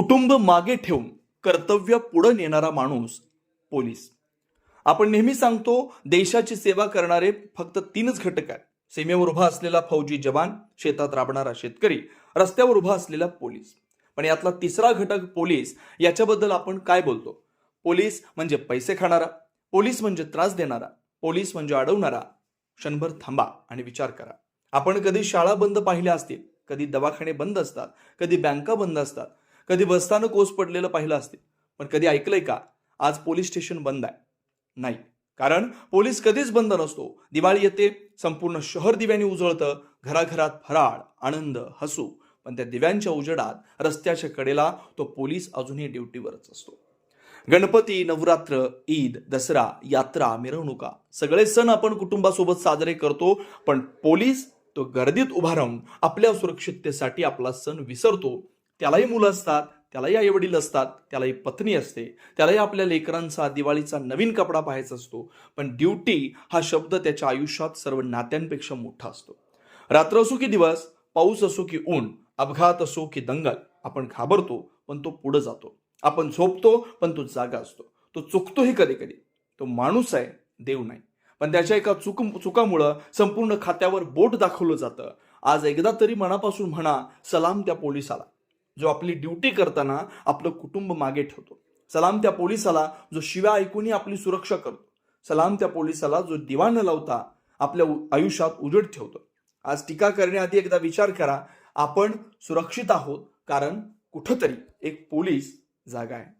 कुटुंब मागे ठेवून कर्तव्य पुढे नेणारा माणूस पोलीस. आपण नेहमी सांगतो देशाची सेवा करणारे फक्त तीनच घटक आहेत. सीमेवर उभा असलेला फौजी जवान शेतात राबणारा शेतकरी रस्त्यावर उभा असलेला पोलीस. पण यातला तिसरा घटक पोलीस याच्याबद्दल आपण काय बोलतो? पोलीस म्हणजे पैसे खाणारा पोलीस म्हणजे त्रास देणारा पोलीस म्हणजे अडवणारा क्षणभर थांबा आणि विचार करा. आपण कधी शाळा बंद पाहिल्या असतील कधी दवाखाने बंद असतात कधी बँका बंद असतात कधी बसताना कोस पडलेलं पाहिलं असते पण कधी ऐकलंय का? आज पोलीस स्टेशन बंद आहे. नाही. कारण पोलीस कधीच बंद नसतो. दिवाळी येते संपूर्ण शहर दिव्याने उजळतं घराघरात फराळ आनंद हसू. पण त्या दिव्यांच्या उजेडात रस्त्याच्या कडेला तो पोलीस अजूनही ड्युटीवरच असतो. गणपती नवरात्र ईद दसरा यात्रा मिरवणुका सगळे सण आपण कुटुंबासोबत साजरे करतो पण पोलीस तो गर्दीत उभा राहून आपल्या सुरक्षिततेसाठी आपला सण विसरतो. त्यालाही मुलं असतात त्यालाही आई वडील असतात त्यालाही पत्नी असते त्यालाही आपल्या लेकरांचा दिवाळीचा नवीन कपडा पाहायचा असतो. पण ड्युटी हा शब्द त्याच्या आयुष्यात सर्व नात्यांपेक्षा मोठा असतो. रात्र असो की दिवस पाऊस असो की ऊन अपघात असो की दंगल आपण घाबरतो पण तो पुढे जातो. आपण झोपतो पण तो जागा असतो. तो चुकतोही कधी कधी तो माणूस आहे देव नाही. पण त्याच्या एका चुक चुकामुळं संपूर्ण खात्यावर बोट दाखवलं जातं. आज एकदा तरी मनापासून म्हणा सलाम त्या पोलिसाला. जो आपली ड्युटी करताना आपलं कुटुंब मागे ठेवतो. सलाम त्या पोलिसाला जो शिव्या ऐकूनही आपली सुरक्षा करतो. सलाम त्या पोलिसाला जो दिवा न लावता आपल्या आयुष्यात उजड ठेवतो. आज टीका करण्याआधी एकदा विचार करा आपण सुरक्षित आहोत कारण कुठंतरी एक पोलीस जागा आहे.